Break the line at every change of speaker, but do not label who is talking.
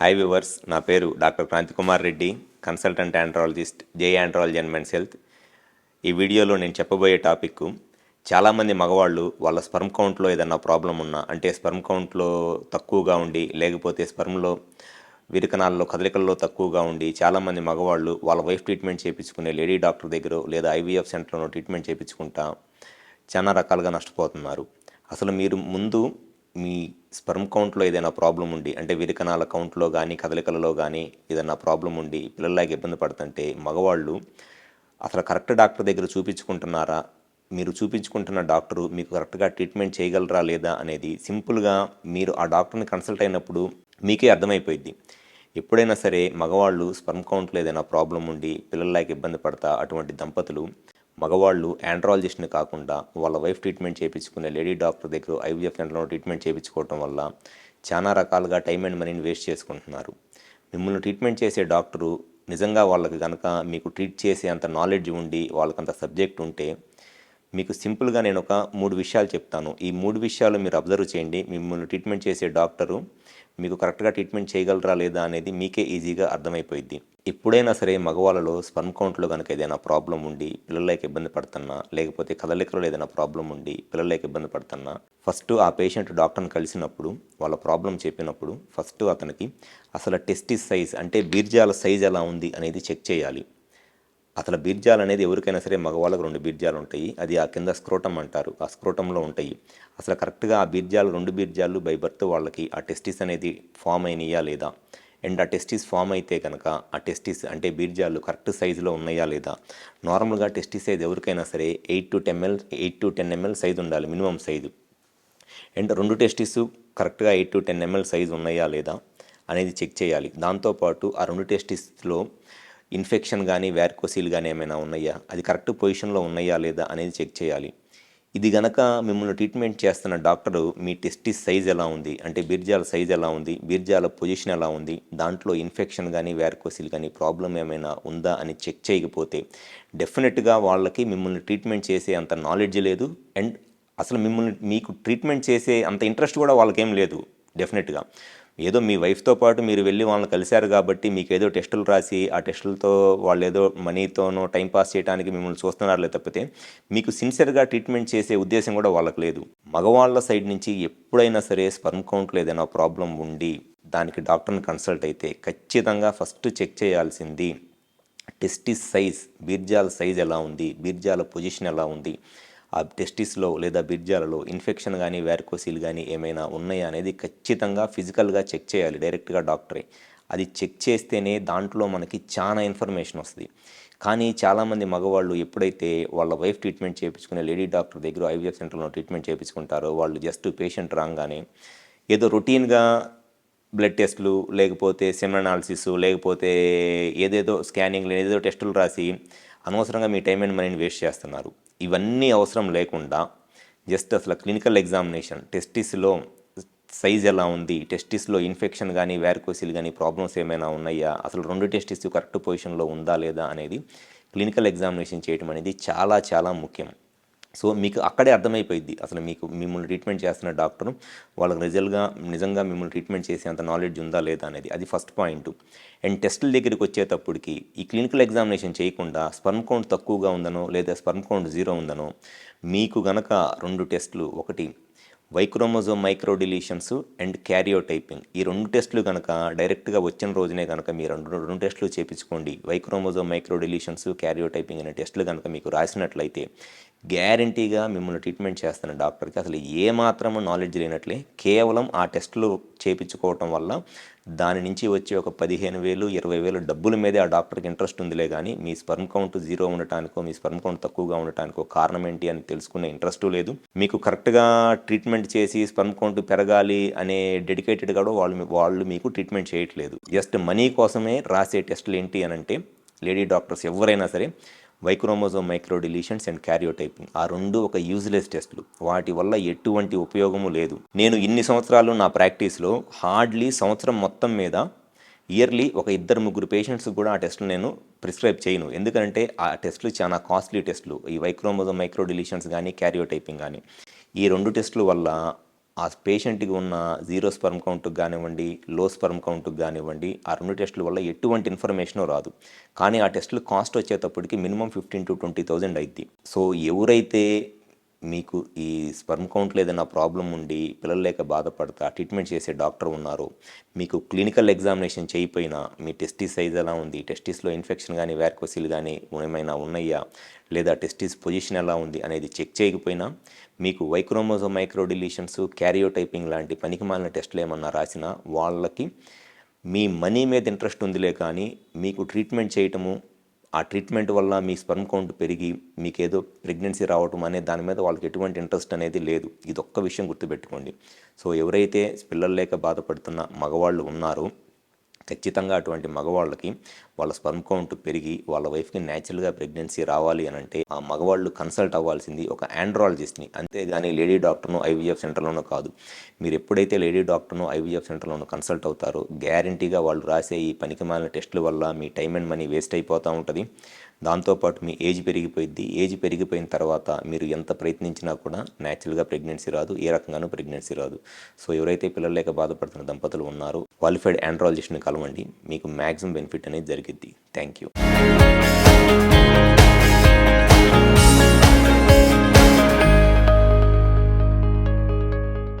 High viewers నా పేరు doctor Kranthikumar Reddy consultant andrologist J andrology and men's health ఈ వీడియోలో నేను చెప్పబోయే టాపిక్ చాలామంది మగవాళ్ళు వాళ్ళ స్పర్మ్ కౌంట్లో ఏదైనా ప్రాబ్లం ఉన్నా అంటే స్పర్మ్ కౌంట్లో తక్కువగా ఉండి లేకపోతే స్పర్మ్లో విరకణాల్లో కదలికల్లో తక్కువగా ఉండి చాలామంది మగవాళ్ళు వాళ్ళ వైఫ్ ట్రీట్మెంట్ చేయించుకునే లేడీ డాక్టర్ దగ్గర లేదా ఐవీఎఫ్ సెంటర్లో ట్రీట్మెంట్ చేయించుకుంటా చాలా రకాలుగా నష్టపోతున్నారు. అసలు మీరు ముందు మీ స్పర్మ్ కౌంట్లో ఏదైనా ప్రాబ్లం ఉండి అంటే విరకణాల కౌంట్లో కానీ కదలికలలో కానీ ఏదైనా ప్రాబ్లం ఉండి పిల్లలకి ఇబ్బంది పడుతుంటే మగవాళ్ళు అసలు కరెక్ట్ డాక్టర్ దగ్గర చూపించుకుంటున్నారా? మీరు చూపించుకుంటున్న డాక్టరు మీకు కరెక్ట్గా ట్రీట్మెంట్ చేయగలరా లేదా అనేది సింపుల్గా మీరు ఆ డాక్టర్ని కన్సల్ట్ అయినప్పుడు మీకే అర్థమైపోయింది ఎప్పుడైనా సరే మగవాళ్ళు స్పర్మ్ కౌంట్లో ఏదైనా ప్రాబ్లం ఉండి పిల్లలకి ఇబ్బంది పడతా అటువంటి దంపతులు మగవాళ్ళు ఆండ్రాలజిస్ట్ని కాకుండా వాళ్ళ వైఫ్ ట్రీట్మెంట్ చేయించుకునే లేడీ డాక్టర్ దగ్గర ఐవీఎఫ్ సెంటర్లో ట్రీట్మెంట్ చేయించుకోవటం వల్ల చాలా రకాలుగా టైం అండ్ మనీని వేస్ట్ చేసుకుంటున్నారు. మిమ్మల్ని ట్రీట్మెంట్ చేసే డాక్టరు నిజంగా వాళ్ళకి కనుక మీకు ట్రీట్ చేసే అంత నాలెడ్జ్ ఉండి వాళ్ళకంత సబ్జెక్ట్ ఉంటే మీకు సింపుల్గా నేను ఒక మూడు విషయాలు చెప్తాను. ఈ మూడు విషయాలు మీరు అబ్జర్వ్ చేయండి. మిమ్మల్ని ట్రీట్మెంట్ చేసే డాక్టరు మీకు కరెక్ట్గా ట్రీట్మెంట్ చేయగలరా లేదా అనేది మీకే ఈజీగా అర్థమైపోయింది ఎప్పుడైనా సరే మగవాళ్ళలో స్పర్మ్ కౌంట్లో కనుక ఏదైనా ప్రాబ్లం ఉండి పిల్లలకి ఇబ్బంది పడుతున్నా లేకపోతే కదలికలో ఏదైనా ప్రాబ్లం ఉండి పిల్లలకి ఇబ్బంది పడుతున్నా ఫస్ట్ ఆ పేషెంట్ డాక్టర్ని కలిసినప్పుడు వాళ్ళ ప్రాబ్లం చెప్పినప్పుడు ఫస్ట్ అతనికి అసలు టెస్టిస్ సైజ్ అంటే బీర్జాల సైజ్ ఎలా ఉంది అనేది చెక్ చేయాలి. అసలు బీర్జాలు అనేది ఎవరికైనా సరే మగవాళ్ళకు రెండు బీర్జాలు ఉంటాయి. అది ఆ కింద స్క్రోటం అంటారు. ఆ స్క్రోటంలో ఉంటాయి. అసలు కరెక్ట్గా ఆ బీర్జాలు రెండు బీర్జాలు బై బర్త్ వాళ్ళకి ఆ టెస్టిస్ అనేది ఫామ్ అయినాయా లేదా? అండ్ ఆ టెస్టిస్ ఫామ్ అయితే కనుక ఆ టెస్టిస్ అంటే బీర్జాలు కరెక్ట్ సైజులో ఉన్నాయా లేదా? నార్మల్గా టెస్టిస్ సైజ్ ఎవరికైనా సరే eight to ten ML eight to ten ML size ఉండాలి మినిమం సైజు అండ్ రెండు టెస్టిస్ కరెక్ట్గా eight to ten ML size ఉన్నాయా లేదా అనేది చెక్ చేయాలి. దాంతోపాటు ఆ రెండు టెస్టిస్లో ఇన్ఫెక్షన్ కానీ వ్యార్కోసీలు కానీ ఏమైనా ఉన్నాయా? అది కరెక్ట్ పొజిషన్లో ఉన్నాయా లేదా అనేది చెక్ చేయాలి. ఇది గనక మిమ్మల్ని ట్రీట్మెంట్ చేస్తున్న డాక్టరు మీ టెస్టిస్ సైజ్ ఎలా ఉంది? అంటే బిర్జాల సైజ్ ఎలా ఉంది? బిర్జాల పొజిషన్ ఎలా ఉంది? దాంట్లో ఇన్ఫెక్షన్ కానీ వ్యార్కోసిల్ కానీ ప్రాబ్లం ఏమైనా ఉందా అని చెక్ చేయకపోతే డెఫినెట్గా వాళ్ళకి మిమ్మల్ని ట్రీట్మెంట్ చేసే అంత నాలెడ్జ్ లేదు. అండ్ అసలు మిమ్మల్ని మీకు ట్రీట్మెంట్ చేసే అంత ఇంట్రెస్ట్ కూడా వాళ్ళకేం లేదు. డెఫినెట్గా. ఏదో మీ వైఫ్తో పాటు మీరు వెళ్ళి వాళ్ళని కలిశారు కాబట్టి మీకు ఏదో టెస్టులు రాసి ఆ టెస్టులతో వాళ్ళు ఏదో మనీతోనో టైం పాస్ చేయడానికి మిమ్మల్ని చూస్తున్నారులే తప్పితే మీకు సిన్సియర్గా ట్రీట్మెంట్ చేసే ఉద్దేశం కూడా వాళ్ళకి లేదు. మగవాళ్ళ సైడ్ నుంచి ఎప్పుడైనా సరే స్పర్మ్ కౌంట్లో ఏదైనా ప్రాబ్లం ఉండి దానికి డాక్టర్ని కన్సల్ట్ అయితే ఖచ్చితంగా ఫస్ట్ చెక్ చేయాల్సింది టెస్టిస్ సైజ్ బీర్జాల సైజ్ ఎలా ఉంది? బీర్జాల పొజిషన్ ఎలా ఉంది? ఆ టెస్టిస్లో లేదా బిర్జాలలో ఇన్ఫెక్షన్ కానీ వ్యారికోసిల్ కానీ ఏమైనా ఉన్నాయా అనేది ఖచ్చితంగా ఫిజికల్గా చెక్ చేయాలి డైరెక్ట్గా డాక్టరే. అది చెక్ చేస్తేనే దాంట్లో మనకి చాలా ఇన్ఫర్మేషన్ వస్తుంది. కానీ చాలామంది మగవాళ్ళు ఎప్పుడైతే వాళ్ళ వైఫ్ ట్రీట్మెంట్ చేయించుకునే లేడీ డాక్టర్ దగ్గర ఐవీఎఫ్ సెంటర్లో ట్రీట్మెంట్ చేయించుకుంటారో వాళ్ళు జస్ట్ పేషెంట్ రాగానే ఏదో రొటీన్గా బ్లడ్ టెస్టులు లేకపోతే సెమిన్ అనాలిసిస్ లేకపోతే ఏదేదో స్కానింగ్ ఏదేదో టెస్టులు రాసి అనవసరంగా మీ టైం అండ్ మనీని వేస్ట్ చేస్తున్నారు. ఇవన్నీ అవసరం లేకుండా జస్ట్ అసలు క్లినికల్ ఎగ్జామినేషన్ టెస్టిస్లో సైజ్ ఎలా ఉంది టెస్టిస్లో ఇన్ఫెక్షన్ కానీ వ్యారికోసిల్ కానీ ప్రాబ్లమ్స్ ఏమైనా ఉన్నాయా అసలు రెండు టెస్టిస్ కరెక్ట్ పొజిషన్లో ఉందా లేదా అనేది క్లినికల్ ఎగ్జామినేషన్ చేయడం అనేది చాలా చాలా ముఖ్యం. సో మీకు అక్కడే అర్థమైపోయింది అసలు మీకు మిమ్మల్ని ట్రీట్మెంట్ చేస్తున్న డాక్టర్ వాళ్ళకి నిజంగా నిజంగా మిమ్మల్ని ట్రీట్మెంట్ చేసే అంత నాలెడ్జ్ ఉందా లేదా అనేది అది ఫస్ట్ పాయింట్ అండ్ టెస్టుల దగ్గరికి వచ్చేటప్పటికి ఈ క్లినికల్ ఎగ్జామినేషన్ చేయకుండా స్పర్మ్ కౌంట్ తక్కువగా ఉందనో లేదా స్పర్మ్ కౌంట్ జీరో ఉందనో మీకు గనక రెండు టెస్టులు ఒకటి Y chromosome micro deletions and karyotyping ఈ రెండు టెస్టులు కనుక డైరెక్ట్గా వచ్చిన రోజునే కనుక మీరు రెండు రెండు టెస్టులు చేపించుకోండి. Y chromosome micro deletions karyotyping అనే టెస్టులు కనుక మీకు రాసినట్లయితే గ్యారంటీగా మిమ్మల్ని ట్రీట్మెంట్ చేస్తున్న డాక్టర్కి అసలు ఏ మాత్రము నాలెడ్జ్ లేనట్లే కేవలం ఆ టెస్టులు చేయించుకోవటం వల్ల దాని నుంచి వచ్చే ఒక పదిహేను వేలు ఇరవై వేలు డబ్బుల మీదే ఆ డాక్టర్కి ఇంట్రెస్ట్ ఉందిలే కానీ మీ స్పర్మ్ కౌంట్ జీరో ఉండటానికో మీ స్పర్మ్ కౌంట్ తక్కువగా ఉండటానికో కారణం ఏంటి అని తెలుసుకునే ఇంట్రెస్ట్ లేదు. మీకు కరెక్ట్గా ట్రీట్మెంట్ చేసి స్పర్మ్ కౌంట్ పెరగాలి అనే డెడికేటెడ్ కూడా వాళ్ళు వాళ్ళు మీకు ట్రీట్మెంట్ చేయట్లేదు. జస్ట్ మనీ కోసమే రాసే టెస్టులు ఏంటి అని అంటే లేడీ డాక్టర్స్ ఎవరైనా సరే Y chromosome micro deletions and karyotyping. ఆ రెండు ఒక యూజ్లెస్ టెస్టులు. వాటి వల్ల ఎటువంటి ఉపయోగము లేదు. నేను ఇన్ని సంవత్సరాలు నా ప్రాక్టీస్లో హార్డ్లీ సంవత్సరం మొత్తం మీద ఇయర్లీ ఒక ఇద్దరు ముగ్గురు పేషెంట్స్ కూడా ఆ టెస్ట్లు నేను ప్రిస్క్రైబ్ చేయను. ఎందుకంటే ఆ టెస్టులు చాలా కాస్ట్లీ టెస్టులు. ఈ వైక్రోమోజోమ్ మైక్రో డిలీషన్స్ కానీ క్యారియోటైపింగ్ కానీ ఈ రెండు టెస్టుల వల్ల ఆ పేషెంట్కి ఉన్న జీరో స్పర్మ్ కౌంట్కి కానివ్వండి లో స్పర్మ్ కౌంట్కి కానివ్వండి ఆ రెండు టెస్టుల వల్ల ఎటువంటి ఇన్ఫర్మేషన్ రాదు. కానీ ఆ టెస్టులు కాస్ట్ వచ్చేటప్పటికి minimum fifteen to twenty thousand అయింది సో ఎవరైతే మీకు ఈ స్పర్మ్ కౌంట్లో ఏదైనా ప్రాబ్లం ఉండి పిల్లలు లేక బాధపడతా ట్రీట్మెంట్ చేసే డాక్టర్ ఉన్నారు మీకు క్లినికల్ ఎగ్జామినేషన్ చేయకపోయినా మీ టెస్టిస్ సైజ్ ఎలా ఉంది టెస్టిస్లో ఇన్ఫెక్షన్ కానీ వ్యార్కోసిల్ కానీ ఏమైనా ఉన్నాయా లేదా టెస్టిస్ పొజిషన్ ఎలా ఉంది అనేది చెక్ చేయకపోయినా మీకు వైక్రోమోజో మైక్రో డిలీషన్స్ క్యారియోటైపింగ్ లాంటి పనికిమాలిన టెస్టులు ఏమన్నా రాసినా వాళ్ళకి మీ మనీ మీద ఇంట్రెస్ట్ ఉందిలే కానీ మీకు ట్రీట్మెంట్ చేయటము ఆ ట్రీట్మెంట్ వల్ల మీ స్పర్మ్ కౌంట్ పెరిగి మీకు ఏదో ప్రెగ్నెన్సీ రావటం అనే దాని మీద వాళ్ళకి ఎటువంటి ఇంట్రెస్ట్ అనేది లేదు. ఇది ఒక్క విషయం గుర్తుపెట్టుకోండి. సో ఎవరైతే పిల్లలు లేక బాధపడుతున్న మగవాళ్ళు ఉన్నారో ఖచ్చితంగా అటువంటి మగవాళ్ళకి వాళ్ళ స్పర్మ్ కౌంట్ పెరిగి వాళ్ళ వైఫ్కి న్యాచురల్గా ప్రెగ్నెన్సీ రావాలి అని అంటే ఆ మగవాళ్ళు కన్సల్ట్ అవ్వాల్సింది ఒక ఆండ్రాలజిస్ట్ని. అంతేగాని లేడీ డాక్టర్ను ఐవీఎఫ్ సెంటర్లోనూ కాదు. మీరు ఎప్పుడైతే లేడీ డాక్టర్ను ఐవీఎఫ్ సెంటర్లోనూ కన్సల్ట్ అవుతారో గ్యారంటీగా వాళ్ళు రాసే ఈ పనికిమాలిన టెస్టుల వల్ల మీ టైం అండ్ మనీ వేస్ట్ అయిపోతూ ఉంటుంది. దాంతోపాటు మీ ఏజ్ పెరిగిపోయింది ఏజ్ పెరిగిపోయిన తర్వాత మీరు ఎంత ప్రయత్నించినా కూడా న్యాచురల్గా ప్రెగ్నెన్సీ రాదు. ఏ రకంగానూ ప్రెగ్నెన్సీ రాదు. సో ఎవరైతే పిల్లలు లేక బాధపడుతున్న దంపతులు ఉన్నారో క్వాలిఫైడ్ ఆండ్రాలజిస్ట్ని కలవండి. మీకు మ్యాక్సిమం బెనిఫిట్ అనేది జరిగింది Thank you.